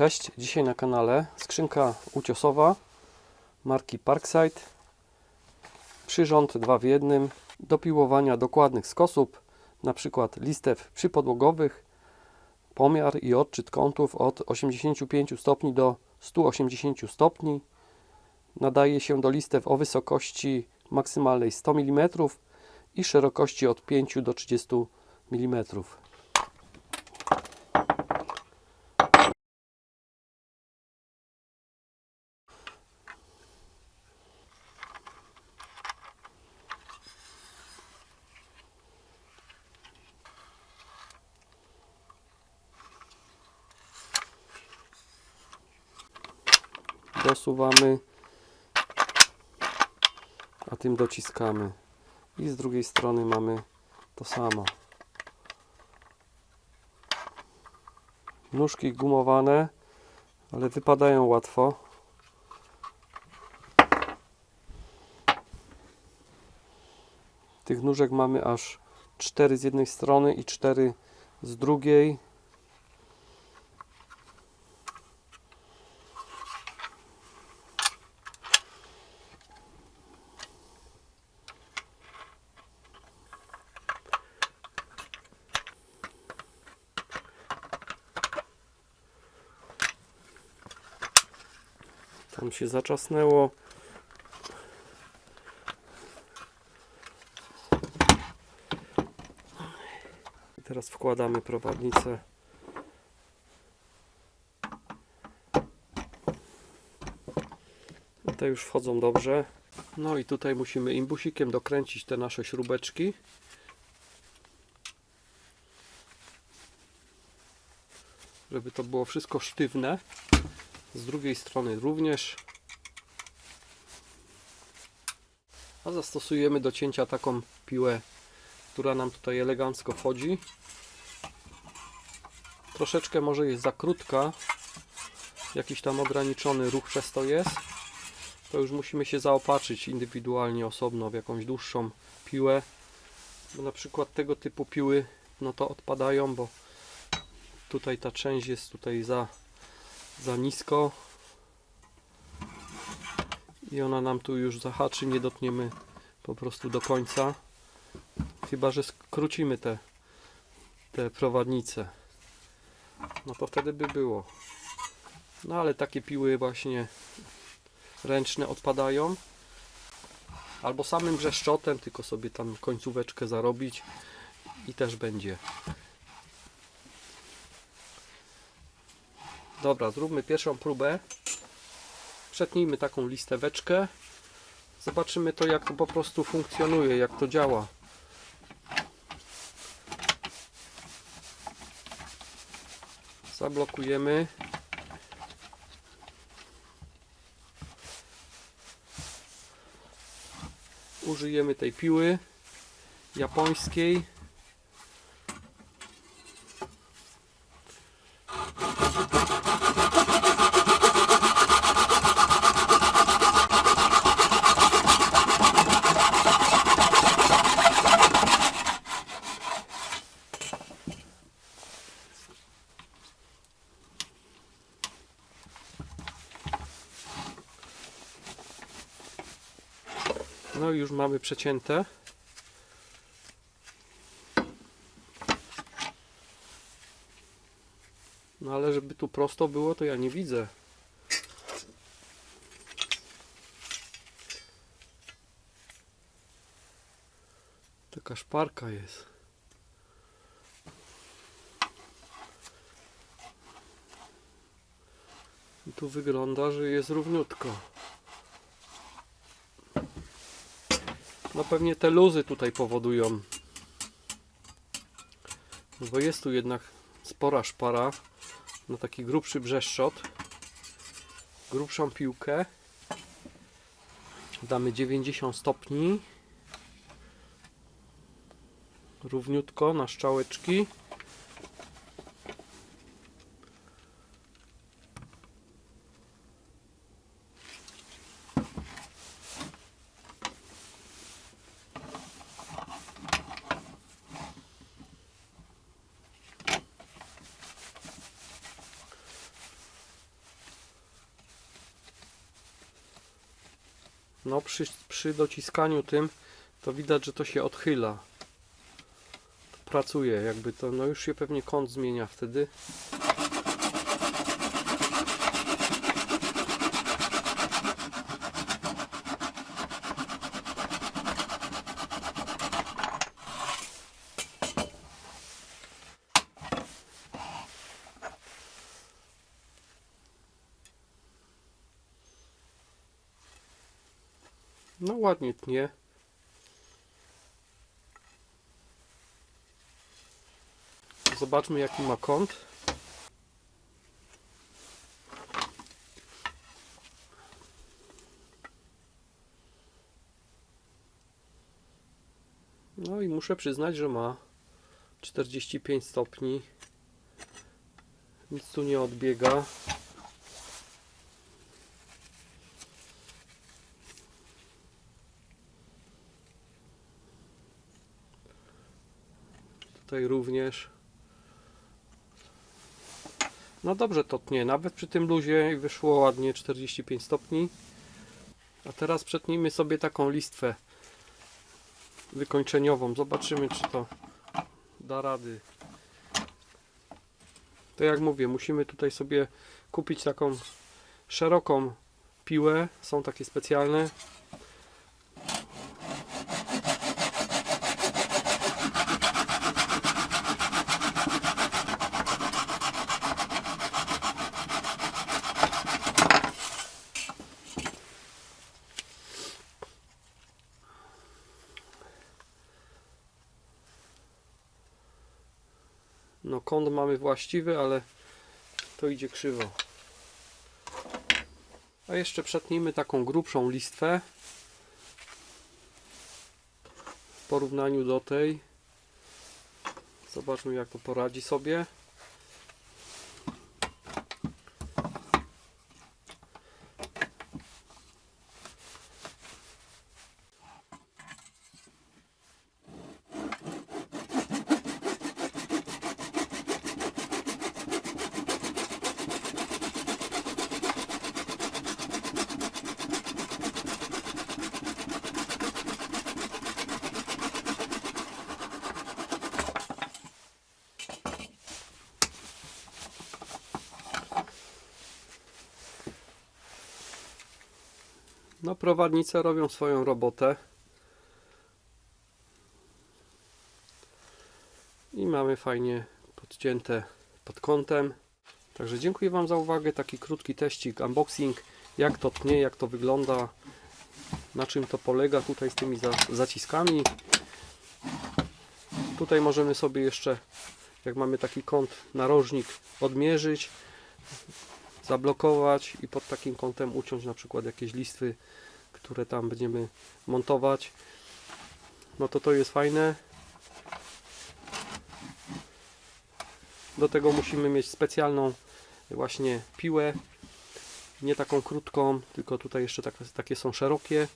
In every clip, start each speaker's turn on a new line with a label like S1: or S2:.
S1: Cześć, dzisiaj na kanale skrzynka uciosowa marki Parkside. Przyrząd 2 w 1 do piłowania dokładnych skosób, na przykład listew przypodłogowych, pomiar i odczyt kątów od 85 stopni do 180 stopni. Nadaje się do listew o wysokości maksymalnej 100 mm i szerokości od 5 do 30 mm. Dosuwamy, a tym dociskamy. I z drugiej strony mamy to samo. Nóżki gumowane, ale wypadają łatwo. Tych nóżek mamy aż 4 z jednej strony i 4 z drugiej. Tam się zaczasnęło. Teraz wkładamy prowadnicę. I Te już wchodzą dobrze. No i tutaj musimy imbusikiem dokręcić te nasze śrubeczki. Żeby to było wszystko sztywne. Z drugiej strony również. A zastosujemy do cięcia taką piłę, która nam tutaj elegancko wchodzi. Troszeczkę może jest za krótka. Jakiś tam ograniczony ruch przez to jest. To już musimy się zaopatrzyć indywidualnie, osobno w jakąś dłuższą piłę. Bo na przykład tego typu piły no to odpadają, bo tutaj ta część jest tutaj za za nisko. I ona nam tu już zahaczy, nie dotkniemy po prostu do końca. Chyba, że skrócimy te, te prowadnice. No to wtedy by było. No ale takie piły właśnie ręczne odpadają. Albo samym brzeszczotem, tylko sobie tam końcóweczkę zarobić i też będzie Dobra, zróbmy pierwszą próbę. Przetnijmy taką listeweczkę. Zobaczymy to jak to po prostu funkcjonuje, jak to działa. Zablokujemy. Użyjemy tej piły japońskiej. Już mamy przecięte. No ale żeby tu prosto było, to ja nie widzę. Taka szparka jest. I tu wygląda, że jest równiutko. No pewnie te luzy tutaj powodują. Bo jest tu jednak spora szpara na taki grubszy brzeszczot. Grubszą piłkę. Damy 90 stopni. Równiutko na szczałeczki. No przy, przy dociskaniu tym to widać, że to się odchyla. Pracuje jakby to, no już się pewnie kąt zmienia wtedy. No ładnie tnie. Zobaczmy jaki ma kąt. No i muszę przyznać, że ma 45 stopni. Nic tu nie odbiega. Tutaj również. No dobrze to tnie, nawet przy tym luzie wyszło ładnie 45 stopni. A teraz przetnijmy sobie taką listwę wykończeniową. Zobaczymy czy to da rady. To jak mówię, musimy tutaj sobie kupić taką szeroką piłę. Są takie specjalne. No kąt mamy właściwy, ale to idzie krzywo. A jeszcze przetnijmy taką grubszą listwę w porównaniu do tej. Zobaczmy jak to poradzi sobie. No prowadnice robią swoją robotę. I mamy fajnie podcięte pod kątem. Także dziękuję Wam za uwagę. Taki krótki teścik, unboxing. Jak to tnie, jak to wygląda. Na czym to polega tutaj z tymi za, zaciskami. Tutaj możemy sobie jeszcze, jak mamy taki kąt narożnik, odmierzyć zablokować i pod takim kątem uciąć na przykład jakieś listwy, które tam będziemy montować. No to to jest fajne. Do tego musimy mieć specjalną właśnie piłę. Nie taką krótką, tylko tutaj jeszcze tak, takie są szerokie.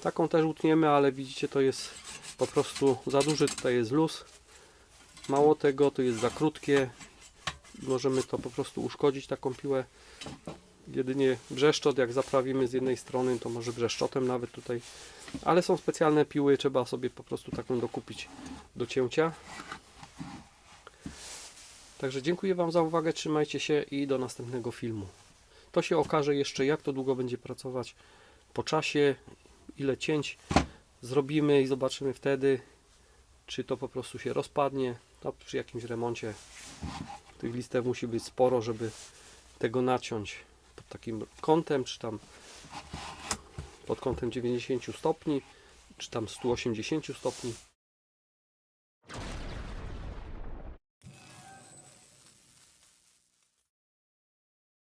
S1: Taką też utniemy, ale widzicie to jest po prostu za duży tutaj jest luz. Mało tego, to jest za krótkie, możemy to po prostu uszkodzić taką piłę. Jedynie brzeszczot jak zaprawimy z jednej strony to może brzeszczotem nawet tutaj. Ale są specjalne piły trzeba sobie po prostu taką dokupić do cięcia. Także dziękuję Wam za uwagę trzymajcie się i do następnego filmu. To się okaże jeszcze jak to długo będzie pracować po czasie ile cięć zrobimy i zobaczymy wtedy czy to po prostu się rozpadnie to przy jakimś remoncie tych listew musi być sporo, żeby tego naciąć pod takim kątem, czy tam pod kątem 90 stopni, czy tam 180 stopni.